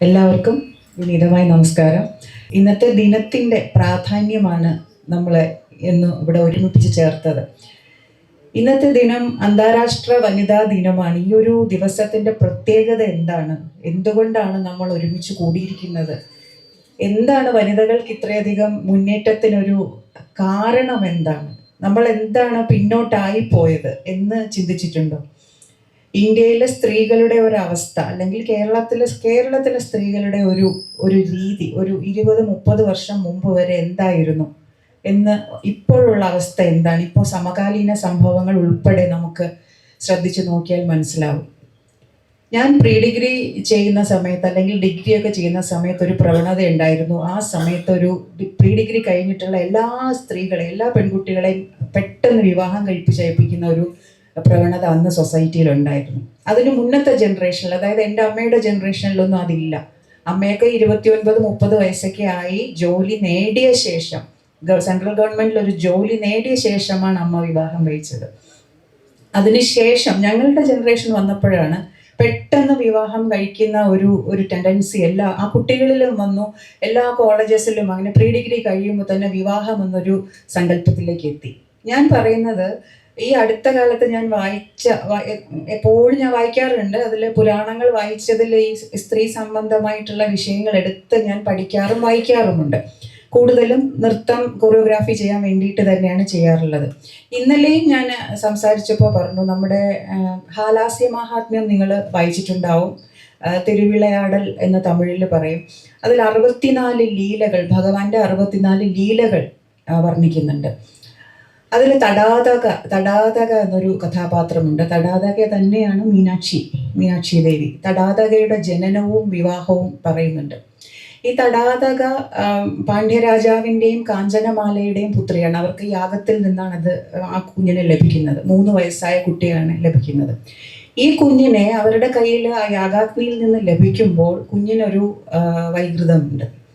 എല്ലാവർക്കും വിനീതമായ നമസ്കാരം. ഇന്നത്തെ ദിനത്തിന്റെ പ്രാധാന്യമാണ് നമ്മളെ എന്ന് ഇവിടെ ഒരുമിപ്പിച്ച് ചേർത്തത്. ഇന്നത്തെ ദിനം അന്താരാഷ്ട്ര വനിതാ ദിനമാണ്. ഈ ഒരു ദിവസത്തിന്റെ പ്രത്യേകത എന്താണ്? എന്തുകൊണ്ടാണ് നമ്മൾ ഒരുമിച്ച് കൂടിയിരിക്കുന്നത്? എന്താണ് വനിതകൾക്ക് ഇത്രയധികം മുന്നേറ്റത്തിനൊരു കാരണം എന്താണ്? നമ്മൾ എന്താണ് പിന്നോട്ടായി പോയത് എന്ന് ചിന്തിച്ചിട്ടുണ്ടോ? ഇന്ത്യയിലെ സ്ത്രീകളുടെ ഒരവസ്ഥ അല്ലെങ്കിൽ കേരളത്തിലെ കേരളത്തിലെ സ്ത്രീകളുടെ ഒരു ഒരു രീതി ഒരു ഇരുപത് മുപ്പത് വർഷം മുമ്പ് വരെ എന്തായിരുന്നു? എന്ന് ഇപ്പോഴുള്ള അവസ്ഥ എന്താണ്? ഇപ്പോൾ സമകാലീന സംഭവങ്ങൾ ഉൾപ്പെടെ നമുക്ക് ശ്രദ്ധിച്ചു നോക്കിയാൽ മനസ്സിലാവും. ഞാൻ പ്രീ ഡിഗ്രി ചെയ്യുന്ന സമയത്ത് അല്ലെങ്കിൽ ഡിഗ്രി ഒക്കെ ചെയ്യുന്ന സമയത്ത് ഒരു പ്രവണത ഉണ്ടായിരുന്നു. ആ സമയത്ത് ഒരു പ്രീ ഡിഗ്രി കഴിഞ്ഞിട്ടുള്ള എല്ലാ സ്ത്രീകളെ എല്ലാ പെൺകുട്ടികളെയും പെട്ടെന്ന് വിവാഹം കഴിപ്പിച്ചയപ്പിക്കുന്ന ഒരു പ്രവണത അന്ന് സൊസൈറ്റിയിൽ ഉണ്ടായിരുന്നു അതിന് മുന്നത്തെ ജനറേഷനിൽ അതായത് എന്റെ അമ്മയുടെ ജനറേഷനിലൊന്നും അതില്ല. അമ്മയൊക്കെ ഇരുപത്തി ഒൻപത് മുപ്പത് വയസ്സൊക്കെ ആയി ജോലി നേടിയ ശേഷം സെൻട്രൽ ഗവൺമെന്റിൽ ഒരു ജോലി നേടിയ ശേഷമാണ് അമ്മ വിവാഹം കഴിച്ചത്. അതിനുശേഷം ഞങ്ങളുടെ ജനറേഷൻ വന്നപ്പോഴാണ് പെട്ടെന്ന് വിവാഹം കഴിക്കുന്ന ഒരു ഒരു ടെൻഡൻസി എല്ലാ ആ കുട്ടികളിലും വന്നു എല്ലാ കോളേജസിലും അങ്ങനെ പ്രീ ഡിഗ്രി കഴിയുമ്പോൾ തന്നെ വിവാഹം എന്നൊരു സങ്കല്പത്തിലേക്ക് എത്തി. ഞാൻ പറയുന്നത് ഈ അടുത്ത കാലത്ത് ഞാൻ വായിച്ച എപ്പോഴും ഞാൻ വായിക്കാറുണ്ട്. അതിൽ പുരാണങ്ങൾ വായിച്ചതിൽ ഈ സ്ത്രീ സംബന്ധമായിട്ടുള്ള വിഷയങ്ങൾ എടുത്ത് ഞാൻ പഠിക്കാറും വായിക്കാറുമുണ്ട്. കൂടുതലും നൃത്തം കൊറിയോഗ്രാഫി ചെയ്യാൻ വേണ്ടിയിട്ട് തന്നെയാണ് ചെയ്യാറുള്ളത്. ഇന്നലെയും ഞാൻ സംസാരിച്ചപ്പോൾ പറഞ്ഞു നമ്മുടെ ഹാലാസ്യ മഹാത്മ്യം നിങ്ങൾ വായിച്ചിട്ടുണ്ടാവും. തിരുവിളയാടൽ എന്ന് തമിഴിൽ പറയും. അതിൽ അറുപത്തിനാല് ലീലകൾ ഭഗവാന്റെ അറുപത്തിനാല് ലീലകൾ വർണിക്കുന്നുണ്ട്. അതിൽ തടാതക തടാതക എന്നൊരു കഥാപാത്രമുണ്ട്. തടാതക തന്നെയാണ് മീനാക്ഷി മീനാക്ഷി ദേവി. തടാതകയുടെ ജനനവും വിവാഹവും പറയുന്നുണ്ട്. ഈ തടാതക പാണ്ഡ്യരാജാവിന്റെയും കാഞ്ചനമാലയുടെയും പുത്രിയാണ്. അവർക്ക് യാഗത്തിൽ നിന്നാണ് അത് ആ കുഞ്ഞിനെ ലഭിക്കുന്നത്. മൂന്ന് വയസ്സായ കുട്ടിയാണ് ലഭിക്കുന്നത്. ഈ കുഞ്ഞിനെ അവരുടെ കയ്യിൽ ആ യാഗാഗ്നിയിൽ നിന്ന് ലഭിക്കുമ്പോൾ കുഞ്ഞിനൊരു വൈകൃതമുണ്ട്.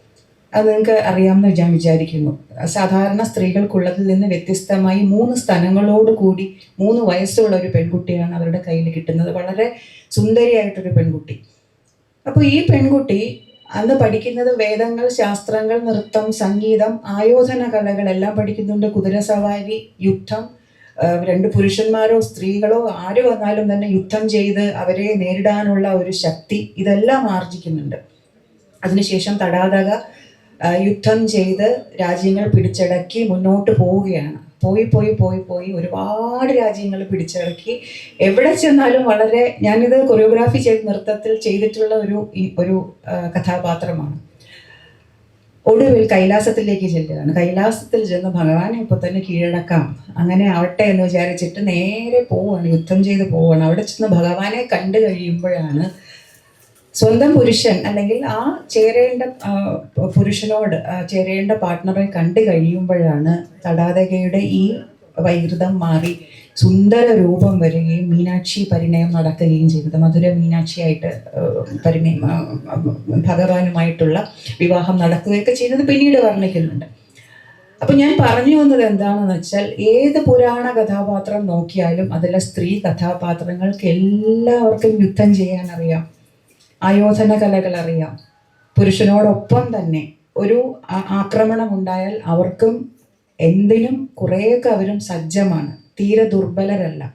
അത് നിങ്ങൾക്ക് അറിയാമെന്ന് ഞാൻ വിചാരിക്കുന്നു. സാധാരണ സ്ത്രീകൾക്കുള്ളതിൽ നിന്ന് വ്യത്യസ്തമായി മൂന്ന് സ്ഥലങ്ങളോട് കൂടി മൂന്ന് വയസ്സുള്ള ഒരു പെൺകുട്ടിയാണ് അവരുടെ കയ്യിൽ കിട്ടുന്നത്. വളരെ സുന്ദരിയായിട്ടൊരു പെൺകുട്ടി. അപ്പോൾ ഈ പെൺകുട്ടി അന്ന് പഠിക്കുന്നത് വേദങ്ങൾ ശാസ്ത്രങ്ങൾ നൃത്തം സംഗീതം ആയോധന കലകളെല്ലാം പഠിക്കുന്നുണ്ട്. കുതിരസവാരി യുദ്ധം രണ്ട് പുരുഷന്മാരോ സ്ത്രീകളോ ആര് വന്നാലും തന്നെ യുദ്ധം ചെയ്ത് അവരെ നേരിടാനുള്ള ഒരു ശക്തി ഇതെല്ലാം ആർജിക്കുന്നുണ്ട്. അതിനുശേഷം തടാതക യുദ്ധം ചെയ്ത് രാജ്യങ്ങൾ പിടിച്ചടക്കി മുന്നോട്ട് പോവുകയാണ്. പോയി പോയി പോയി പോയി ഒരുപാട് രാജ്യങ്ങൾ പിടിച്ചടക്കി. എവിടെ ചെന്നാലും വളരെ ഞാനിത് കൊറിയോഗ്രാഫി ചെയ്ത് നൃത്തത്തിൽ ചെയ്തിട്ടുള്ള ഒരു ഒരു കഥാപാത്രമാണ്. ഒടുവിൽ കൈലാസത്തിലേക്ക് ചെല്ലുകയാണ്. കൈലാസത്തിൽ ചെന്ന് ഭഗവാനെ ഇപ്പോൾ തന്നെ കീഴടക്കാം. അങ്ങനെ ആവട്ടെ എന്ന് വിചാരിച്ചിട്ട് നേരെ പോവാണ്. യുദ്ധം ചെയ്ത് പോവാണ്. അവിടെ ചെന്ന് ഭഗവാനെ കണ്ടു കഴിയുമ്പോഴാണ് സ്വന്തം പുരുഷൻ അല്ലെങ്കിൽ ആ ചേരേണ്ട പുരുഷനോട് ചേരേണ്ട പാർട്ട്ണറെ കണ്ടു കഴിയുമ്പോഴാണ് തടാതകയുടെ ഈ വൈകൃതം മാറി സുന്ദര രൂപം വരികയും മീനാക്ഷി പരിണയം നടക്കുകയും ചെയ്തത് മധുര മീനാക്ഷിയായിട്ട് പരിണയം ഭഗവാനുമായിട്ടുള്ള വിവാഹം നടക്കുകയൊക്കെ ചെയ്തത് പിന്നീട് വർണിക്കുന്നുണ്ട്. അപ്പൊ ഞാൻ പറഞ്ഞു വന്നത് എന്താണെന്ന് വെച്ചാൽ ഏത് പുരാണ കഥാപാത്രം നോക്കിയാലും അതിലെ സ്ത്രീ കഥാപാത്രങ്ങൾക്ക് എല്ലാവർക്കും യുദ്ധം ചെയ്യാൻ അറിയാം ആയോധന കലകൾ അറിയാം. പുരുഷനോടൊപ്പം തന്നെ ഒരു ആ- ആക്രമണം ഉണ്ടായാൽ അവർക്കും എന്തിനും കുറേയൊക്കെ അവരും സജ്ജമാണ്. തീരെ ദുർബലരല്ല.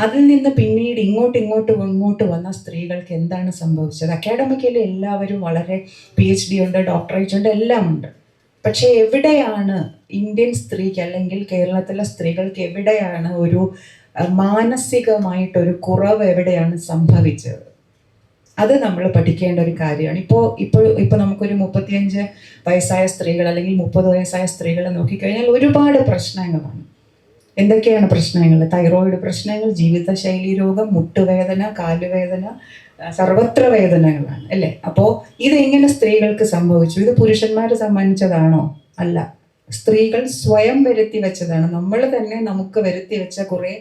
അതിൽ നിന്ന് പിന്നീട് ഇങ്ങോട്ട് ഇങ്ങോട്ട് ഇങ്ങോട്ട് വന്ന സ്ത്രീകൾക്ക് എന്താണ് സംഭവിച്ചത്? അക്കാഡമിക്കലി എല്ലാവരും വളരെ പി എച്ച് ഡി ഉണ്ട് ഡോക്ടറേറ്റ് ഉണ്ട് എല്ലാം ഉണ്ട് പക്ഷേ എവിടെയാണ് ഇന്ത്യൻ സ്ത്രീക്ക് അല്ലെങ്കിൽ കേരളത്തിലെ സ്ത്രീകൾക്ക് എവിടെയാണ് ഒരു മാനസികമായിട്ടൊരു കുറവ് എവിടെയാണ് സംഭവിച്ചത്? അത് നമ്മൾ പഠിക്കേണ്ട ഒരു കാര്യമാണ്. ഇപ്പോൾ ഇപ്പോൾ ഇപ്പോൾ നമുക്കൊരു മുപ്പത്തിയഞ്ച് വയസ്സായ സ്ത്രീകൾ അല്ലെങ്കിൽ മുപ്പത് വയസ്സായ സ്ത്രീകളെ നോക്കിക്കഴിഞ്ഞാൽ ഒരുപാട് പ്രശ്നങ്ങളാണ് എന്തൊക്കെയാണ് പ്രശ്നങ്ങൾ? തൈറോയിഡ് പ്രശ്നങ്ങൾ ജീവിതശൈലി രോഗം മുട്ടുവേദന കാലുവേദന സർവത്ര വേദനകളാണ് അല്ലേ? അപ്പോൾ ഇതെങ്ങനെ സ്ത്രീകൾക്ക് സംഭവിച്ചു? ഇത് പുരുഷന്മാരെ സമ്മാനിച്ചതാണോ അല്ല. സ്ത്രീകൾ സ്വയം വരുത്തി വെച്ചതാണ്. നമ്മൾ തന്നെ നമുക്ക് വരുത്തി വെച്ച കുറേ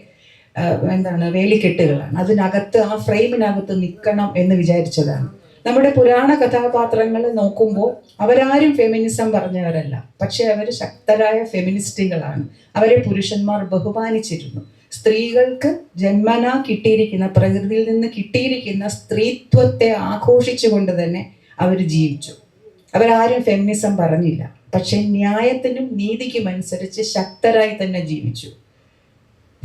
എന്താണ് വേലിക്കെട്ടുകളാണ്. അതിനകത്ത് ആ ഫ്രെയിമിനകത്ത് നിൽക്കണം എന്ന് വിചാരിച്ചതാണ്. നമ്മുടെ പുരാണ കഥാപാത്രങ്ങൾ നോക്കുമ്പോൾ അവരാരും ഫെമിനിസം പറഞ്ഞവരല്ല. പക്ഷെ അവർ ശക്തരായ ഫെമിനിസ്റ്റുകളാണ്. അവരെ പുരുഷന്മാർ ബഹുമാനിച്ചിരുന്നു. സ്ത്രീകൾക്ക് ജന്മനാ കിട്ടിയിരിക്കുന്ന പ്രകൃതിയിൽ നിന്ന് കിട്ടിയിരിക്കുന്ന സ്ത്രീത്വത്തെ ആഘോഷിച്ചുകൊണ്ട് തന്നെ അവർ ജീവിച്ചു. അവരാരും ഫെമിനിസം പറഞ്ഞില്ല. പക്ഷെ ന്യായത്തിനും നീതിക്കും അനുസരിച്ച് ശക്തരായി തന്നെ ജീവിച്ചു.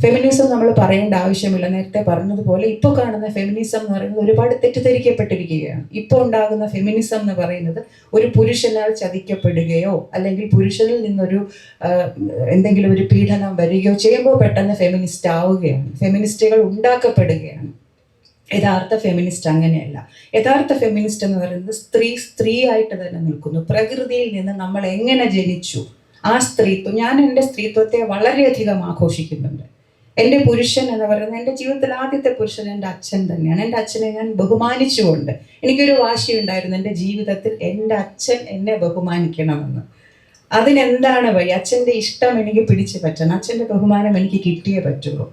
ഫെമിനിസം നമ്മൾ പറയേണ്ട ആവശ്യമില്ല. നേരത്തെ പറഞ്ഞതുപോലെ ഇപ്പോൾ കാണുന്ന ഫെമിനിസം എന്ന് പറയുന്നത് ഒരുപാട് തെറ്റിദ്ധരിക്കപ്പെട്ടിരിക്കുകയാണ്. ഇപ്പോൾ ഉണ്ടാകുന്ന ഫെമിനിസം എന്ന് പറയുന്നത് ഒരു പുരുഷനാൽ ചതിക്കപ്പെടുകയോ അല്ലെങ്കിൽ പുരുഷനിൽ നിന്നൊരു എന്തെങ്കിലും ഒരു പീഡനം വരികയോ ചെയ്യുമ്പോൾ പെട്ടെന്ന് ഫെമിനിസ്റ്റ് ആവുകയാണ്. ഫെമിനിസ്റ്റുകൾ ഉണ്ടാക്കപ്പെടുകയാണ്. യഥാർത്ഥ ഫെമിനിസ്റ്റ് അങ്ങനെയല്ല. യഥാർത്ഥ ഫെമിനിസ്റ്റ് എന്ന് പറയുന്നത് സ്ത്രീ സ്ത്രീ ആയിട്ട് തന്നെ നിൽക്കുന്നു. പ്രകൃതിയിൽ നിന്ന് നമ്മൾ എങ്ങനെ ജനിച്ചു? ആ സ്ത്രീത്വം ഞാൻ എന്റെ സ്ത്രീത്വത്തെ വളരെയധികം ആഘോഷിക്കുന്നുണ്ട്. എന്റെ പുരുഷൻ എന്ന് പറയുന്നത് എന്റെ ജീവിതത്തിൽ ആദ്യത്തെ പുരുഷൻ എന്റെ അച്ഛൻ തന്നെയാണ്. എന്റെ അച്ഛനെ ഞാൻ ബഹുമാനിച്ചുകൊണ്ട് എനിക്കൊരു വാശി ഉണ്ടായിരുന്നു. എന്റെ ജീവിതത്തിൽ എന്റെ അച്ഛൻ എന്നെ ബഹുമാനിക്കണമെന്ന്. അതിനെന്താണ് വഴി? അച്ഛന്റെ ഇഷ്ടം എനിക്ക് പിടിച്ചു പറ്റണം. അച്ഛന്റെ ബഹുമാനം എനിക്ക് കിട്ടിയേ പറ്റുള്ളൂ.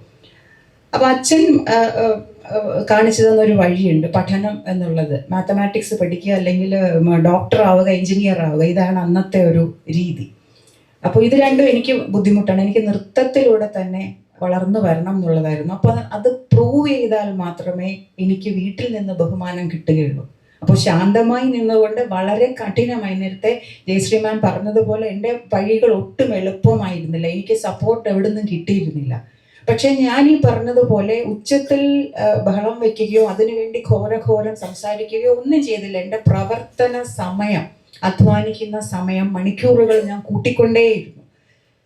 അപ്പൊ അച്ഛൻ കാണിച്ചു തന്ന ഒരു വഴിയുണ്ട്. പഠനം എന്നുള്ളത്. മാത്തമാറ്റിക്സ് പഠിക്കുക അല്ലെങ്കിൽ ഡോക്ടർ ആവുക എഞ്ചിനീയർ ആവുക ഇതാണ് അന്നത്തെ ഒരു രീതി. അപ്പോൾ ഇത് രണ്ടും എനിക്ക് ബുദ്ധിമുട്ടാണ്. എനിക്ക് നൃത്തത്തിലൂടെ തന്നെ വളർന്നു വരണം എന്നുള്ളതായിരുന്നു. അപ്പോൾ അത് പ്രൂവ് ചെയ്താൽ മാത്രമേ എനിക്ക് വീട്ടിൽ നിന്ന് ബഹുമാനം കിട്ടുകയുള്ളൂ. അപ്പോൾ ശാന്തമായി നിന്നുകൊണ്ട് വളരെ കഠിനമായി നേരത്തെ ജയശ്രീമാൻ പറഞ്ഞതുപോലെ എന്റെ വഴികൾ ഒട്ടും എളുപ്പമായിരുന്നില്ല. എനിക്ക് സപ്പോർട്ട് എവിടെ നിന്നും കിട്ടിയിരുന്നില്ല. പക്ഷെ ഞാൻ ഈ പറഞ്ഞതുപോലെ ഉച്ചത്തിൽ ബഹളം വയ്ക്കുകയോ അതിനുവേണ്ടി ഘോരഘോരം സംസാരിക്കുകയോ ഒന്നും ചെയ്തില്ല. എന്റെ പ്രവർത്തന സമയം അധ്വാനിക്കുന്ന സമയം മണിക്കൂറുകൾ ഞാൻ കൂട്ടിക്കൊണ്ടേയിരുന്നു.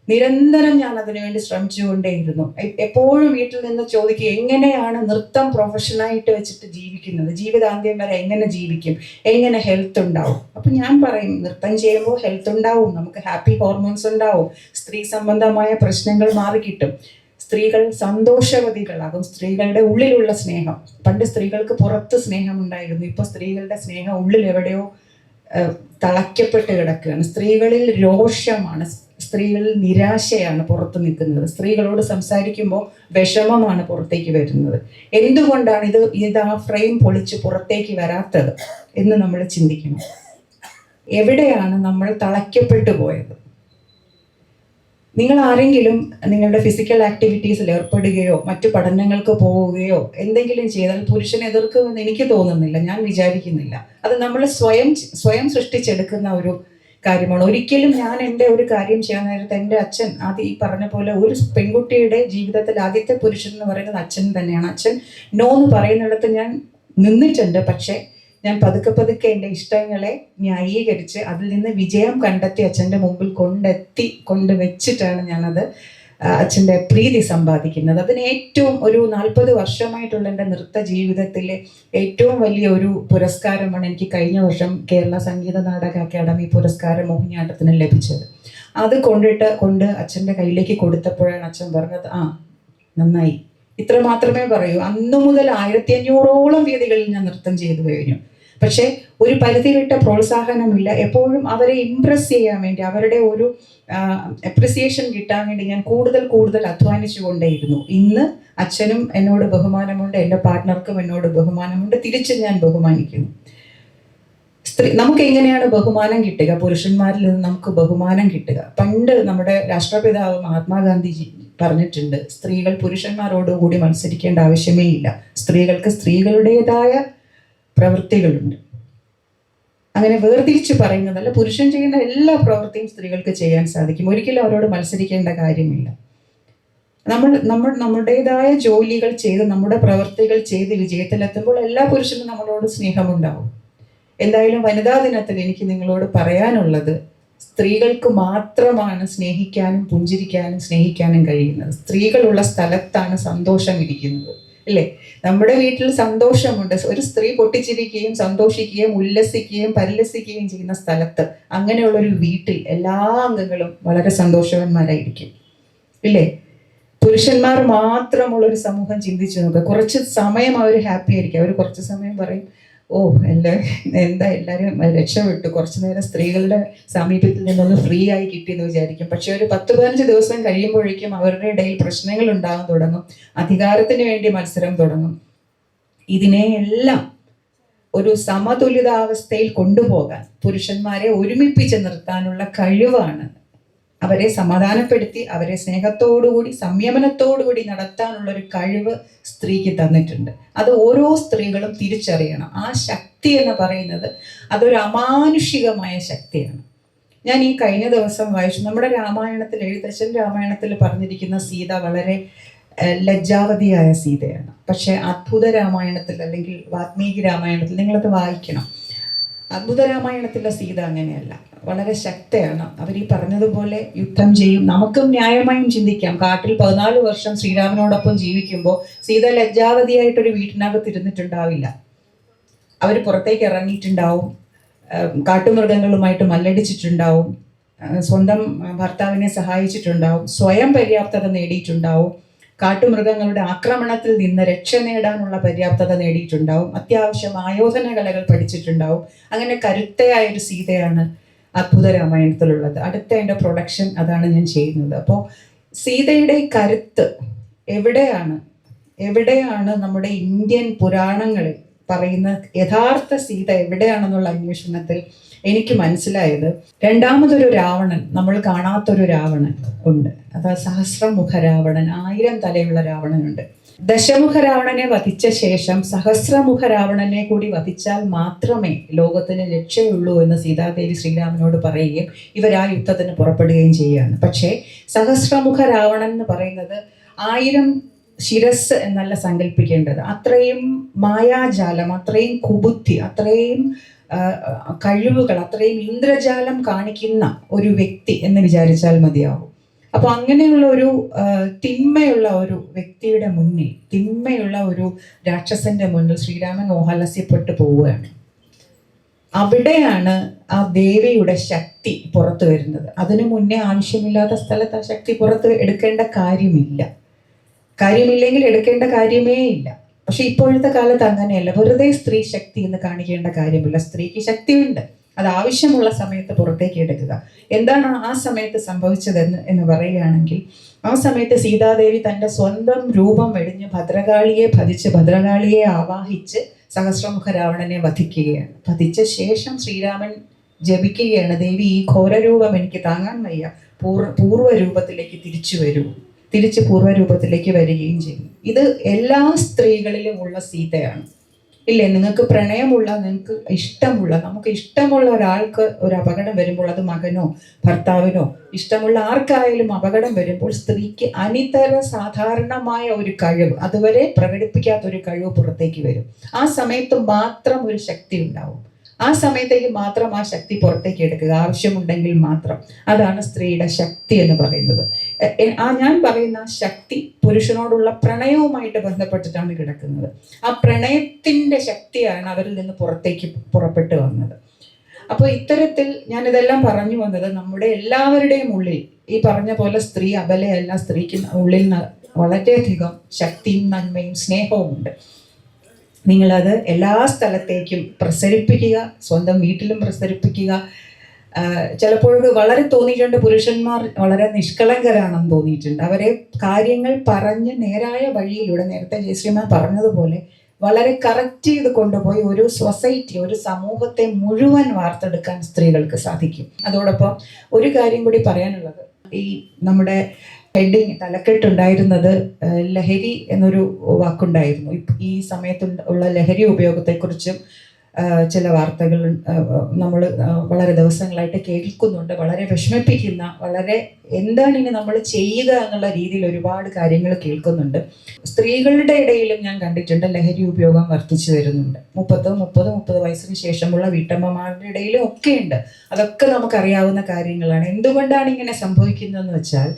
നിരന്തരം ഞാൻ അതിനുവേണ്ടി ശ്രമിച്ചുകൊണ്ടേയിരുന്നു. എപ്പോഴും വീട്ടിൽ നിന്ന് ചോദിക്കുക എങ്ങനെയാണ് നൃത്തം പ്രൊഫഷനായിട്ട് വെച്ചിട്ട് ജീവിക്കുന്നത്? ജീവിതാന്ത്യം വരെ എങ്ങനെ ജീവിക്കും? എങ്ങനെ ഹെൽത്ത് ഉണ്ടാവും? അപ്പൊ ഞാൻ പറയും നൃത്തം ചെയ്യുമ്പോൾ ഹെൽത്ത് ഉണ്ടാവും. നമുക്ക് ഹാപ്പി ഹോർമോൺസ് ഉണ്ടാവും. സ്ത്രീ സംബന്ധമായ പ്രശ്നങ്ങൾ മാറിക്കിട്ടും സ്ത്രീകൾ സന്തോഷവതികളാകും. സ്ത്രീകളുടെ ഉള്ളിലുള്ള സ്നേഹം. പണ്ട് സ്ത്രീകൾക്ക് പുറത്ത് സ്നേഹം ഉണ്ടായിരുന്നു. ഇപ്പൊ സ്ത്രീകളുടെ സ്നേഹം ഉള്ളിൽ എവിടെയോ തളയ്ക്കപ്പെട്ട് കിടക്കുകയാണ്. സ്ത്രീകളിൽ രോഷമാണ് സ്ത്രീകളിൽ നിരാശയാണ് പുറത്ത് നിൽക്കുന്നത്. സ്ത്രീകളോട് സംസാരിക്കുമ്പോൾ വിഷമമാണ് പുറത്തേക്ക് വരുന്നത്. എന്തുകൊണ്ടാണ് ഇത് ഇത് ആ ഫ്രെയിം പൊളിച്ച് പുറത്തേക്ക് വരാത്തത് എന്ന് നമ്മൾ ചിന്തിക്കണം. എവിടെയാണ് നമ്മൾ തളയ്ക്കപ്പെട്ടു പോയത്? നിങ്ങൾ ആരെങ്കിലും നിങ്ങളുടെ ഫിസിക്കൽ ആക്ടിവിറ്റീസിൽ ഏർപ്പെടുകയോ മറ്റു പഠനങ്ങൾക്ക് പോവുകയോ എന്തെങ്കിലും ചെയ്താൽ പുരുഷനെ എതിർക്കുമെന്ന് എനിക്ക് തോന്നുന്നില്ല. ഞാൻ വിചാരിക്കുന്നില്ല. അത് നമ്മൾ സ്വയം സ്വയം സൃഷ്ടിച്ചെടുക്കുന്ന ഒരു കാര്യമാണ്. ഒരിക്കലും ഞാൻ എന്റെ ഒരു കാര്യം ചെയ്യാൻ നേരത്തെ എന്റെ അച്ഛൻ അത് ഈ പറഞ്ഞ പോലെ ഒരു പെൺകുട്ടിയുടെ ജീവിതത്തിൽ ആദ്യത്തെ പുരുഷൻ എന്ന് പറയുന്നത് അച്ഛൻ തന്നെയാണ്. അച്ഛൻ നോ എന്ന് പറയുന്നിടത്ത് ഞാൻ നിന്നിട്ടുണ്ട്. പക്ഷേ ഞാൻ പതുക്കെ പതുക്കെ എന്റെ ഇഷ്ടങ്ങളെ ന്യായീകരിച്ച് അതിൽ നിന്ന് വിജയം കണ്ടെത്തി അച്ഛന്റെ മുമ്പിൽ കൊണ്ടെത്തി കൊണ്ട് വെച്ചിട്ടാണ് ഞാനത് അച്ഛന്റെ പ്രീതി സമ്പാദിക്കുന്നത്. അതിന് ഏറ്റവും ഒരു നാൽപ്പത് വർഷമായിട്ടുള്ള എന്റെ നൃത്ത ജീവിതത്തിലെ ഏറ്റവും വലിയ ഒരു പുരസ്കാരമാണ് എനിക്ക് കഴിഞ്ഞ വർഷം കേരള സംഗീത നാടക അക്കാദമി പുരസ്കാരം മോഹിനിയാട്ടത്തിന് ലഭിച്ചത്. അത് കൊണ്ടിട്ട് കൊണ്ട് അച്ഛന്റെ കയ്യിലേക്ക് കൊടുത്തപ്പോഴാണ് അച്ഛൻ പറഞ്ഞത് ആ നന്നായി. ഇത്ര മാത്രമേ പറയൂ. അന്നു മുതൽ ആയിരത്തി അഞ്ഞൂറോളം വേദികളിൽ ഞാൻ നൃത്തം ചെയ്തു കഴിഞ്ഞു. പക്ഷേ ഒരു പരിധി വിട്ട പ്രോത്സാഹനമില്ല. എപ്പോഴും അവരെ ഇംപ്രസ് ചെയ്യാൻ വേണ്ടി അവരുടെ ഒരു അപ്രിസിയേഷൻ കിട്ടാൻ വേണ്ടി ഞാൻ കൂടുതൽ കൂടുതൽ അധ്വാനിച്ചു കൊണ്ടേയിരുന്നു. ഇന്ന് അച്ഛനും എന്നോട് ബഹുമാനമുണ്ട് എന്റെ പാർട്ട്ണർക്കും എന്നോട് ബഹുമാനമുണ്ട് തിരിച്ച് ഞാൻ ബഹുമാനിക്കുന്നു. സ്ത്രീ നമുക്ക് എങ്ങനെയാണ് ബഹുമാനം കിട്ടുക? പുരുഷന്മാരിൽ നിന്ന് നമുക്ക് ബഹുമാനം കിട്ടുക. പണ്ട് നമ്മുടെ രാഷ്ട്രപിതാവ് മഹാത്മാഗാന്ധിജി പറഞ്ഞിട്ടുണ്ട് സ്ത്രീകൾ പുരുഷന്മാരോടുകൂടി മത്സരിക്കേണ്ട ആവശ്യമേ ഇല്ല. സ്ത്രീകൾക്ക് സ്ത്രീകളുടേതായ പ്രവൃത്തികളുണ്ട്. അങ്ങനെ വേർതിരിച്ച് പറയുന്നതല്ല പുരുഷൻ ചെയ്യുന്ന എല്ലാ പ്രവൃത്തിയും സ്ത്രീകൾക്ക് ചെയ്യാൻ സാധിക്കും. ഒരിക്കലും അവരോട് മത്സരിക്കേണ്ട കാര്യമില്ല. നമ്മൾ നമ്മൾ നമ്മുടേതായ ജോലികൾ ചെയ്ത് നമ്മുടെ പ്രവൃത്തികൾ ചെയ്ത് വിജയത്തിലെത്തുമ്പോൾ എല്ലാ പുരുഷനും നമ്മളോട് സ്നേഹമുണ്ടാവും. എന്തായാലും വനിതാ ദിനത്തിൽ എനിക്ക് നിങ്ങളോട് പറയാനുള്ളത് സ്ത്രീകൾക്ക് മാത്രമാണ് സ്നേഹിക്കാനും പുഞ്ചിരിക്കാനും സ്നേഹിക്കാനും കഴിയുന്നത്. സ്ത്രീകളുള്ള സ്ഥലത്താണ് സന്തോഷം ഇരിക്കുന്നത്. അല്ലേ നമ്മുടെ വീട്ടിൽ സന്തോഷമുണ്ട്. ഒരു സ്ത്രീ പൊട്ടിച്ചിരിക്കുകയും സന്തോഷിക്കുകയും ഉല്ലസിക്കുകയും പരിലസിക്കുകയും ചെയ്യുന്ന സ്ഥലത്ത് അങ്ങനെയുള്ള ഒരു വീട്ടിൽ എല്ലാ അംഗങ്ങളും വളരെ സന്തോഷവാന്മാരായിരിക്കും. ഇല്ലേ? പുരുഷന്മാർ മാത്രമുള്ള ഒരു സമൂഹം ചിന്തിച്ചു നോക്കുക കുറച്ച് സമയം അവർ ഹാപ്പി ആയിരിക്കും. അവർ കുറച്ച് സമയം പറയും ഓ എല്ലാ എന്താ എല്ലാവരും രക്ഷപ്പെട്ടു. കുറച്ചു നേരം സ്ത്രീകളുടെ സാമീപ്യത്തിൽ നിന്നൊന്ന് ഫ്രീ ആയി കിട്ടിയെന്ന് വിചാരിക്കും. പക്ഷെ ഒരു പത്ത് പതിനഞ്ച് ദിവസം കഴിയുമ്പോഴേക്കും അവരുടെ ഇടയിൽ പ്രശ്നങ്ങൾ ഉണ്ടാകാൻ തുടങ്ങും. അധികാരത്തിന് വേണ്ടി മത്സരം തുടങ്ങും. ഇതിനെയെല്ലാം ഒരു സമതുലിതാവസ്ഥയിൽ കൊണ്ടുപോകാൻ പുരുഷന്മാരെ ഒരുമിപ്പിച്ച് നിർത്താനുള്ള കഴിവാണ് അവരെ സമാധാനപ്പെടുത്തി അവരെ സ്നേഹത്തോടുകൂടി സംയമനത്തോടുകൂടി നടത്താനുള്ള ഒരു കഴിവ് സ്ത്രീക്ക് തന്നിട്ടുണ്ട്. അത് ഓരോ സ്ത്രീകളും തിരിച്ചറിയണം. ആ ശക്തി എന്ന് പറയുന്നത് അതൊരു അമാനുഷികമായ ശക്തിയാണ്. ഞാൻ ഈ കഴിഞ്ഞ ദിവസം വായിച്ചു. നമ്മുടെ രാമായണത്തിൽ എഴുത്തച്ഛൻ രാമായണത്തിൽ പറഞ്ഞിരിക്കുന്ന സീത വളരെ ലജ്ജാവതിയായ സീതയാണ്. പക്ഷേ അത്ഭുത രാമായണത്തിൽ അല്ലെങ്കിൽ വാത്മീകി രാമായണത്തിൽ നിങ്ങളത് വായിക്കണം. അദ്ഭുത രാമായണത്തിലെ സീത അങ്ങനെയല്ല. വളരെ ശക്തയാണ്. അവർ ഈ പറഞ്ഞതുപോലെ യുദ്ധം ചെയ്യും. നമുക്കും ന്യായമായും ചിന്തിക്കാം. കാട്ടിൽ പതിനാല് വർഷം ശ്രീരാമനോടൊപ്പം ജീവിക്കുമ്പോൾ സീത ലജ്ജാവതിയായിട്ടൊരു വീട്ടിനകത്ത് ഇരുന്നിട്ടുണ്ടാവില്ല. അവർ പുറത്തേക്ക് ഇറങ്ങിയിട്ടുണ്ടാവും. കാട്ടുമൃഗങ്ങളുമായിട്ട് മല്ലടിച്ചിട്ടുണ്ടാവും. സ്വന്തം ഭർത്താവിനെ സഹായിച്ചിട്ടുണ്ടാവും. സ്വയം പര്യാപ്തത നേടിയിട്ടുണ്ടാവും. കാട്ടുമൃഗങ്ങളുടെ ആക്രമണത്തിൽ നിന്ന് രക്ഷ നേടാനുള്ള പര്യാപ്തത നേടിയിട്ടുണ്ടാവും. അത്യാവശ്യം ആയോധന കലകൾ പഠിച്ചിട്ടുണ്ടാവും. അങ്ങനെ കരുത്തയായ ഒരു സീതയാണ് അത്ഭുത രാമായണത്തിലുള്ളത്. അടുത്ത എന്റെ പ്രൊഡക്ഷൻ അതാണ് ഞാൻ ചെയ്യുന്നത്. അപ്പോൾ സീതയുടെ കരുത്ത് എവിടെയാണ്? എവിടെയാണ് നമ്മുടെ ഇന്ത്യൻ പുരാണങ്ങളിൽ പറയുന്ന യഥാർത്ഥ സീത എവിടെയാണെന്നുള്ള അന്വേഷണത്തിൽ എനിക്ക് മനസ്സിലായത് രണ്ടാമതൊരു രാവണൻ നമ്മൾ കാണാത്തൊരു രാവണൻ ഉണ്ട്. അതാ സഹസ്രമുഖ രാവണൻ ആയിരം തലയുള്ള രാവണനുണ്ട്. ദശമുഖ രാവണനെ വധിച്ച ശേഷം സഹസ്രമുഖ രാവണനെ കൂടി വധിച്ചാൽ മാത്രമേ ലോകത്തിന് രക്ഷയുള്ളൂ എന്ന് സീതാദേവി ശ്രീരാമനോട് പറയുകയും ഇവർ ആ യുദ്ധത്തിന് പുറപ്പെടുകയും ചെയ്യുകയാണ്. പക്ഷേ സഹസ്രമുഖ രാവണൻ എന്ന് പറയുന്നത് ആയിരം ശിരസ് എന്നല്ല സങ്കല്പിക്കേണ്ടത് അത്രയും മായാജാലം അത്രയും കുബുദ്ധി അത്രയും കഴിവുകൾ അത്രയും ഇന്ദ്രജാലം കാണിക്കുന്ന ഒരു വ്യക്തി എന്ന് വിചാരിച്ചാൽ മതിയാവും. അപ്പൊ അങ്ങനെയുള്ള ഒരു തിന്മയുള്ള ഒരു വ്യക്തിയുടെ മുന്നിൽ തിന്മയുള്ള ഒരു രാക്ഷസന്റെ മുന്നിൽ ശ്രീരാമൻ മോഹാലസ്യപ്പെട്ടു പോവുകയാണ്. അവിടെയാണ് ആ ദേവിയുടെ ശക്തി പുറത്തു വരുന്നത്. അതിനു മുന്നേ ആവശ്യമില്ലാത്ത സ്ഥലത്ത് ആ ശക്തി പുറത്ത് എടുക്കേണ്ട കാര്യമില്ല. കാര്യമില്ലെങ്കിൽ എടുക്കേണ്ട കാര്യമേ ഇല്ല. പക്ഷെ ഇപ്പോഴത്തെ കാലത്ത് അങ്ങനെയല്ല. വെറുതെ സ്ത്രീ ശക്തി എന്ന് കാണിക്കേണ്ട കാര്യമില്ല. സ്ത്രീക്ക് ശക്തിയുണ്ട്. അത് ആവശ്യമുള്ള സമയത്ത് പുറത്തേക്ക് എടുക്കുക. എന്താണ് ആ സമയത്ത് സംഭവിച്ചത് എന്ന് പറയുകയാണെങ്കിൽ ആ സമയത്ത് സീതാദേവി തന്റെ സ്വന്തം രൂപം വെടിഞ്ഞ് ഭദ്രകാളിയെ ഭജിച്ച് ഭദ്രകാളിയെ ആവാഹിച്ച് സഹസ്രമുഖ രാവണനെ വധിക്കുകയാണ്. വധിച്ച ശേഷം ശ്രീരാമൻ ജപിക്കുകയാണ് ദേവി ഈ ഘോരരൂപം എനിക്ക് താങ്ങാൻ വയ്യ. പൂർവ രൂപത്തിലേക്ക് തിരിച്ചു വരൂ. തിരിച്ച് പൂർവരൂപത്തിലേക്ക് വരികയും ചെയ്യും. ഇത് എല്ലാ സ്ത്രീകളിലും ഉള്ള സീതയാണ്. ഇല്ലേ? നിങ്ങൾക്ക് പ്രണയമുള്ള നിങ്ങൾക്ക് ഇഷ്ടമുള്ള നമുക്ക് ഇഷ്ടമുള്ള ഒരാൾക്ക് ഒരു അപകടം വരുമ്പോൾ അത് മകനോ ഭർത്താവിനോ ഇഷ്ടമുള്ള ആർക്കായാലും അപകടം വരുമ്പോൾ സ്ത്രീക്ക് അനിതര സാധാരണമായ ഒരു കഴിവ് അതുവരെ പ്രകടിപ്പിക്കാത്ത ഒരു കഴിവ് പുറത്തേക്ക് വരും. ആ സമയത്ത് മാത്രം ഒരു ശക്തി ഉണ്ടാവും. ആ സമയത്തേക്ക് മാത്രം ആ ശക്തി പുറത്തേക്ക് എടുക്കുക. ആവശ്യമുണ്ടെങ്കിൽ മാത്രം. അതാണ് സ്ത്രീയുടെ ശക്തി എന്ന് പറയുന്നത്. ആ ഞാൻ പറയുന്ന ശക്തി പുരുഷനോടുള്ള പ്രണയവുമായിട്ട് ബന്ധപ്പെട്ടിട്ടാണ് കിടക്കുന്നത്. ആ പ്രണയത്തിന്റെ ശക്തിയാണ് അവരിൽ നിന്ന് പുറത്തേക്ക് പുറപ്പെട്ടു വന്നത്. അപ്പോൾ ഇത്തരത്തിൽ ഞാൻ ഇതെല്ലാം പറഞ്ഞു വന്നത് നമ്മുടെ എല്ലാവരുടെയും ഉള്ളിൽ. ഈ പറഞ്ഞ പോലെ സ്ത്രീ അബലയല്ല സ്ത്രീക്ക് ഉള്ളിൽ വളരെയധികം ശക്തിയും നന്മയും സ്നേഹവും ഉണ്ട് നിങ്ങളത് എല്ലാ സ്ഥലത്തേക്കും പ്രസരിപ്പിക്കുക സ്വന്തം വീട്ടിലും പ്രസരിപ്പിക്കുക. ചിലപ്പോഴൊക്കെ വളരെ തോന്നിയിട്ടുണ്ട്. പുരുഷന്മാർ വളരെ നിഷ്കളങ്കരാണെന്ന് തോന്നിയിട്ടുണ്ട്. അവരെ കാര്യങ്ങൾ പറഞ്ഞ് നേരായ വഴിയിലൂടെ നേരത്തെ ജയശ്രീമാൻ പറഞ്ഞതുപോലെ വളരെ കറക്റ്റ് ചെയ്ത് കൊണ്ടുപോയി ഒരു സൊസൈറ്റി ഒരു സമൂഹത്തെ മുഴുവൻ വാർത്തെടുക്കാൻ സ്ത്രീകൾക്ക് സാധിക്കും. അതോടൊപ്പം ഒരു കാര്യം കൂടി പറയാനുള്ളത്. ഈ നമ്മുടെ ഹെഡിങ് തലക്കെട്ടുണ്ടായിരുന്നത് ലഹരി എന്നൊരു വാക്കുണ്ടായിരുന്നു. ഈ സമയത്തുള്ള ലഹരി ഉപയോഗത്തെക്കുറിച്ചും ചില വാർത്തകൾ നമ്മൾ വളരെ ദിവസങ്ങളായിട്ട് കേൾക്കുന്നുണ്ട്. വളരെ വിഷമിപ്പിക്കുന്ന വളരെ എന്താണ് ഇനി നമ്മൾ ചെയ്യുക എന്നുള്ള രീതിയിൽ ഒരുപാട് കാര്യങ്ങൾ കേൾക്കുന്നുണ്ട്. സ്ത്രീകളുടെ ഇടയിലും ഞാൻ കണ്ടിട്ടുണ്ട് ലഹരി ഉപയോഗം വർദ്ധിച്ചു വരുന്നുണ്ട്. മുപ്പത് മുപ്പത് മുപ്പത് വയസ്സിന് ശേഷമുള്ള വീട്ടമ്മമാരുടെ ഇടയിലും ഒക്കെ ഉണ്ട്. അതൊക്കെ നമുക്കറിയാവുന്ന കാര്യങ്ങളാണ്. എന്തുകൊണ്ടാണ് ഇങ്ങനെ സംഭവിക്കുന്നതെന്ന് വെച്ചാൽ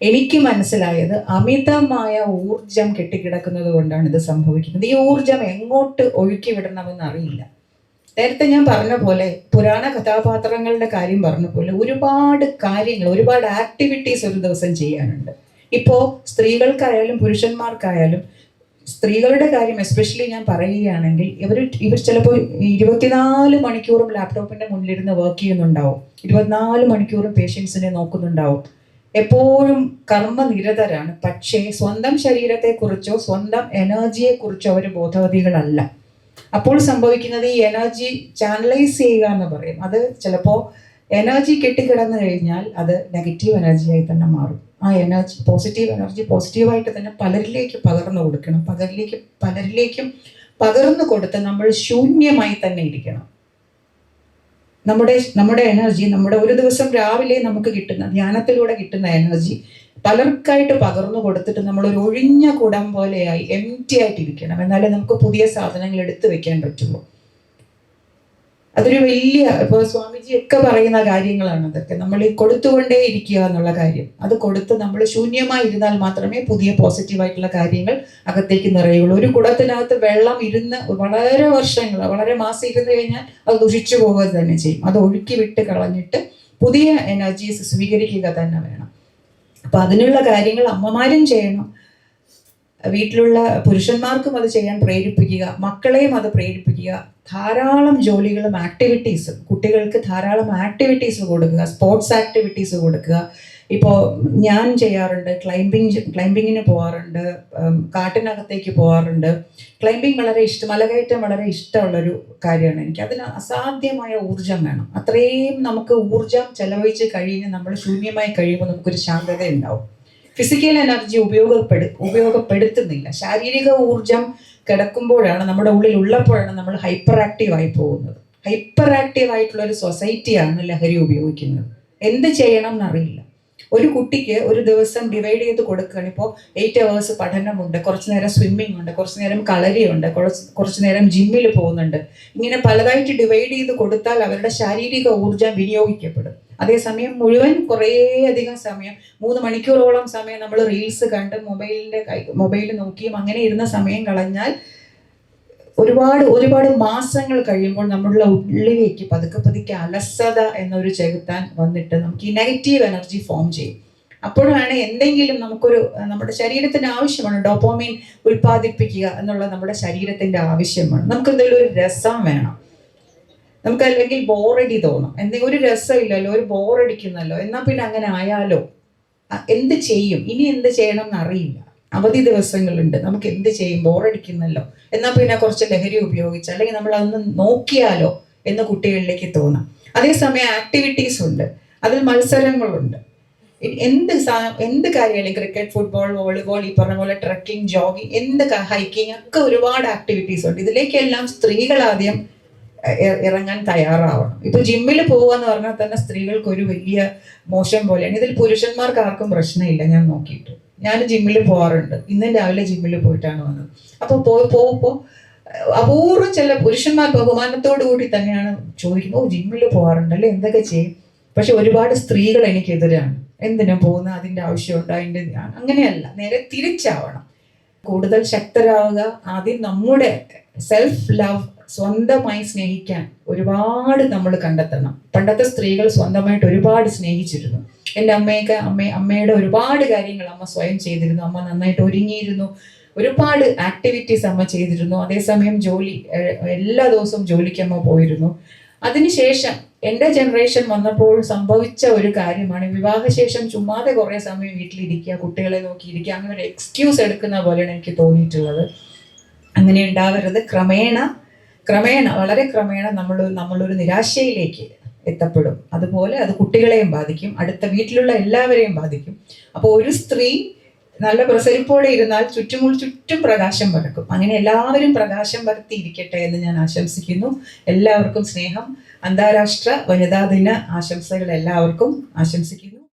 എനിക്ക് മനസ്സിലായത് അമിതമായ ഊർജം കെട്ടിക്കിടക്കുന്നത് കൊണ്ടാണ് ഇത് സംഭവിക്കുന്നത്. ഈ ഊർജം എങ്ങോട്ട് ഒഴുക്കി വിടണമെന്ന് അറിയില്ല. നേരത്തെ ഞാൻ പറഞ്ഞ പോലെ പുരാണ കഥാപാത്രങ്ങളുടെ കാര്യം പറഞ്ഞ പോലെ ഒരുപാട് കാര്യങ്ങൾ ഒരുപാട് ആക്ടിവിറ്റീസ് ഒരു ദിവസം ചെയ്യാനുണ്ട്. ഇപ്പോൾ സ്ത്രീകൾക്കായാലും പുരുഷന്മാർക്കായാലും സ്ത്രീകളുടെ കാര്യം എസ്പെഷ്യലി ഞാൻ പറയുകയാണെങ്കിൽ ഇവർ ഇവർ ചിലപ്പോൾ ഇരുപത്തിനാല് മണിക്കൂറും ലാപ്ടോപ്പിന്റെ മുന്നിലിരുന്ന് വർക്ക് ചെയ്യുന്നുണ്ടാവും. ഇരുപത്തിനാല് മണിക്കൂറും പേഷ്യൻസിനെ നോക്കുന്നുണ്ടാവും. എപ്പോഴും കർമ്മനിരതരാണ്. പക്ഷേ സ്വന്തം ശരീരത്തെക്കുറിച്ചോ സ്വന്തം എനർജിയെക്കുറിച്ചോ അവർ ബോധവതികളല്ല അപ്പോൾ സംഭവിക്കുന്നത് ഈ എനർജി ചാനലൈസ് ചെയ്യുക എന്ന് പറയും. അത് ചിലപ്പോൾ എനർജി കെട്ടിക്കിടന്നു കഴിഞ്ഞാൽ അത് നെഗറ്റീവ് എനർജിയായി തന്നെ മാറും. ആ എനർജി പോസിറ്റീവ് എനർജി പോസിറ്റീവായിട്ട് തന്നെ പലരിലേക്ക് പകർന്നു കൊടുക്കണം. പലരിലേക്ക് പലരിലേക്കും പകർന്നു കൊടുത്ത് നമ്മൾ ശൂന്യമായി തന്നെ ഇരിക്കണം. നമ്മുടെ നമ്മുടെ എനർജി നമ്മുടെ ഒരു ദിവസം രാവിലെ നമുക്ക് കിട്ടുന്ന ധ്യാനത്തിലൂടെ കിട്ടുന്ന എനർജി പലർക്കായിട്ട് പകർന്നു കൊടുത്തിട്ട് നമ്മൾ ഒരു ഒഴിഞ്ഞ കുടം പോലെയായി എം ടി ആയിട്ടിരിക്കണം. എന്നാലേ നമുക്ക് പുതിയ സാധനങ്ങൾ എടുത്തു വെക്കാൻ പറ്റുള്ളൂ. അതൊരു വലിയ ഇപ്പോൾ സ്വാമിജി ഒക്കെ പറയുന്ന കാര്യങ്ങളാണ് അതൊക്കെ. നമ്മൾ ഈ കൊടുത്തുകൊണ്ടേ ഇരിക്കുക എന്നുള്ള കാര്യം. അത് കൊടുത്ത് നമ്മൾ ശൂന്യമായി ഇരുന്നാൽ മാത്രമേ പുതിയ പോസിറ്റീവായിട്ടുള്ള കാര്യങ്ങൾ അകത്തേക്ക് നിറയുള്ളൂ. ഒരു കുടത്തിനകത്ത് വെള്ളം ഇരുന്ന് വളരെ വർഷങ്ങൾ വളരെ മാസം ഇരുന്ന് കഴിഞ്ഞാൽ അത് ദുഷിച്ചു പോവുക തന്നെ ചെയ്യും. അത് ഒഴുക്കി വിട്ട് കളഞ്ഞിട്ട് പുതിയ എനർജീസ് സ്വീകരിക്കുക തന്നെ വേണം. അപ്പൊ അതിനുള്ള കാര്യങ്ങൾ അമ്മമാരും ചെയ്യണം. വീട്ടിലുള്ള പുരുഷന്മാർക്കും അത് ചെയ്യാൻ പ്രേരിപ്പിക്കുക മക്കളെയും അത് പ്രേരിപ്പിക്കുക. ധാരാളം ജോലികളും ആക്ടിവിറ്റീസും കുട്ടികൾക്ക് ധാരാളം ആക്ടിവിറ്റീസ് കൊടുക്കുക സ്പോർട്സ് ആക്ടിവിറ്റീസ് കൊടുക്കുക. ഇപ്പോൾ ഞാൻ ചെയ്യാറുണ്ട് ക്ലൈംബിങ് ക്ലൈംബിങ്ങിന് പോകാറുണ്ട് കാട്ടിനകത്തേക്ക് പോകാറുണ്ട് ക്ലൈംബിങ് വളരെ ഇഷ്ടം മലകയറ്റം വളരെ ഇഷ്ടമുള്ളൊരു കാര്യമാണ്. എനിക്ക് അതിന് അസാധ്യമായ ഊർജം വേണം. അത്രയും നമുക്ക് ഊർജം ചെലവഴിച്ച് കഴിഞ്ഞ് നമ്മൾ ശൂന്യമായി കഴിയുമ്പോൾ നമുക്കൊരു ശാന്തത ഉണ്ടാവും ഫിസിക്കൽ എനർജി ഉപയോഗപ്പെടു ഉപയോഗപ്പെടുത്തുന്നില്ല. ശാരീരിക ഊർജം കിടക്കുമ്പോഴാണ് നമ്മുടെ ഉള്ളിൽ ഉള്ളപ്പോഴാണ് നമ്മൾ ഹൈപ്പർ ആക്റ്റീവ് ആയി പോകുന്നത്. ഹൈപ്പർ ആക്റ്റീവ് ആയിട്ടുള്ള ഒരു സൊസൈറ്റിയാണ് ലഹരി ഉപയോഗിക്കുന്നത്. എന്ത് ചെയ്യണം എന്നറിയില്ല. ഒരു കുട്ടിക്ക് ഒരു ദിവസം ഡിവൈഡ് ചെയ്ത് കൊടുക്കുകയാണ്. ഇപ്പോൾ എയ്റ്റ് അവേഴ്സ് പഠനമുണ്ട് കുറച്ച് നേരം സ്വിമ്മിംഗ് ഉണ്ട് കുറച്ച് നേരം കളരിയുണ്ട് കുറച്ച് കുറച്ച് നേരം ജിമ്മിൽ പോകുന്നുണ്ട്. ഇങ്ങനെ പലതായിട്ട് ഡിവൈഡ് ചെയ്ത് കൊടുത്താൽ അവരുടെ ശാരീരിക ഊർജം വിനിയോഗിക്കപ്പെടും. അതേസമയം മുഴുവൻ കുറേ അധികം സമയം മൂന്ന് മണിക്കൂറോളം സമയം നമ്മൾ റീൽസ് കണ്ട് മൊബൈലിന്റെ മൊബൈൽ നോക്കിയും അങ്ങനെ ഇരുന്ന സമയം കളഞ്ഞാൽ ഒരുപാട് ഒരുപാട് മാസങ്ങൾ കഴിയുമ്പോൾ നമ്മളുടെ ഉള്ളിലേക്ക് പതുക്കെ പതുക്കെ അലസത എന്നൊരു ചെകുത്താൻ വന്നിട്ട് നമുക്ക് ഈ നെഗറ്റീവ് എനർജി ഫോം ചെയ്യും. അപ്പോഴാണ് എന്തെങ്കിലും നമുക്കൊരു നമ്മുടെ ശരീരത്തിന് ആവശ്യമാണ്. ഡോപ്പോമീൻ ഉൽപ്പാദിപ്പിക്കുക എന്നുള്ള നമ്മുടെ ശരീരത്തിന്റെ ആവശ്യമാണ്. നമുക്ക് എന്തെങ്കിലും ഒരു രസം വേണം. നമുക്ക് അല്ലെങ്കിൽ ബോറടി തോന്നും. എന്തെങ്കിലും ഒരു രസമില്ലല്ലോ ഒരു ബോറടിക്കുന്നല്ലോ എന്നാൽ പിന്നെ അങ്ങനെ ആയാലോ? എന്ത് ചെയ്യും? ഇനി എന്ത് ചെയ്യണം എന്നറിയില്ല. അവധി ദിവസങ്ങളുണ്ട്. നമുക്ക് എന്ത് ചെയ്യും? ബോറടിക്കുന്നല്ലോ എന്നാൽ പിന്നെ കുറച്ച് ലഹരി ഉപയോഗിച്ച് അല്ലെങ്കിൽ നമ്മൾ അതൊന്ന് നോക്കിയാലോ എന്ന് കുട്ടികളിലേക്ക് തോന്നാം. അതേസമയം ആക്ടിവിറ്റീസ് ഉണ്ട്. അതിൽ മത്സരങ്ങളുണ്ട്. എന്ത് എന്ത് കാര്യമാണ് ക്രിക്കറ്റ് ഫുട്ബോൾ വോളിബോൾ ഈ പറഞ്ഞ പോലെ ട്രക്കിംഗ് ജോഗിങ് എന്ത് ഹൈക്കിംഗ് ഒക്കെ ഒരുപാട് ആക്ടിവിറ്റീസ് ഉണ്ട്. ഇതിലേക്കെല്ലാം സ്ത്രീകൾ ആദ്യം ഇറങ്ങാൻ തയ്യാറാവണം. ഇപ്പൊ ജിമ്മിൽ പോകുക എന്ന് പറഞ്ഞാൽ തന്നെ സ്ത്രീകൾക്ക് ഒരു വലിയ മോശം പോലെയാണ്. ഇതിൽ പുരുഷന്മാർക്ക് ആർക്കും പ്രശ്നമില്ല. ഞാൻ നോക്കിയിട്ട്. ഞാൻ ജിമ്മിൽ പോകാറുണ്ട് ഇന്നും രാവിലെ ജിമ്മിൽ പോയിട്ടാണ് വന്നത്. അപ്പോൾ പോയി പോകുമ്പോൾ അപൂർവം ചില പുരുഷന്മാർ ബഹുമാനത്തോടു കൂടി തന്നെയാണ് ചോദിക്കുമ്പോൾ ജിമ്മിൽ പോകാറുണ്ടല്ലേ എന്തൊക്കെ ചെയ്യും? പക്ഷെ ഒരുപാട് സ്ത്രീകൾ എനിക്കെതിരാണ്. എന്തിനാ പോകുന്നത് അതിന്റെ ആവശ്യമുണ്ട്? അതിന്റെ അങ്ങനെയല്ല. നേരെ തിരിച്ചാവണം. കൂടുതൽ ശക്തരാവുക ആദ്യം നമ്മുടെ സെൽഫ് ലവ് സ്വന്തമായി സ്നേഹിക്കാൻ ഒരുപാട് നമ്മൾ കണ്ടെത്തണം. പണ്ടത്തെ സ്ത്രീകൾ സ്വന്തമായിട്ട് ഒരുപാട് സ്നേഹിച്ചിരുന്നു. എന്റെ അമ്മയൊക്കെ അമ്മ അമ്മയുടെ ഒരുപാട് കാര്യങ്ങൾ അമ്മ സ്വയം ചെയ്തിരുന്നു. അമ്മ നന്നായിട്ട് ഒരുങ്ങിയിരുന്നു. ഒരുപാട് ആക്ടിവിറ്റീസ് അമ്മ ചെയ്തിരുന്നു. അതേസമയം ജോലി എല്ലാ ദിവസവും ജോലിക്ക് അമ്മ പോയിരുന്നു. അതിനുശേഷം എന്റെ ജനറേഷൻ വന്നപ്പോൾ സംഭവിച്ച ഒരു കാര്യമാണ്. വിവാഹശേഷം ചുമ്മാതെ കുറേ സമയം വീട്ടിലിരിക്കുക കുട്ടികളെ നോക്കിയിരിക്കുക അങ്ങനെ ഒരു എക്സ്ക്യൂസ് എടുക്കുന്ന പോലെയാണ് എനിക്ക് തോന്നിയിട്ടുള്ളത്. അങ്ങനെ ഉണ്ടാവരുത്. ക്രമേണ ക്രമേണ വളരെ ക്രമേണ നമ്മൾ നമ്മളൊരു നിരാശയിലേക്ക് എത്തപ്പെടും. അതുപോലെ അത് കുട്ടികളെയും ബാധിക്കും അടുത്ത വീട്ടിലുള്ള എല്ലാവരെയും ബാധിക്കും. അപ്പോൾ ഒരു സ്ത്രീ നല്ല പ്രസരിപ്പോടെ ഇരുന്നാൽ ചുറ്റുമുൾ ചുറ്റും പ്രകാശം പരക്കും. അങ്ങനെ എല്ലാവരും പ്രകാശം പരത്തിയിരിക്കട്ടെ എന്ന് ഞാൻ ആശംസിക്കുന്നു. എല്ലാവർക്കും സ്നേഹം. അന്താരാഷ്ട്ര വനിതാ ദിന ആശംസകൾ എല്ലാവർക്കും ആശംസിക്കുന്നു.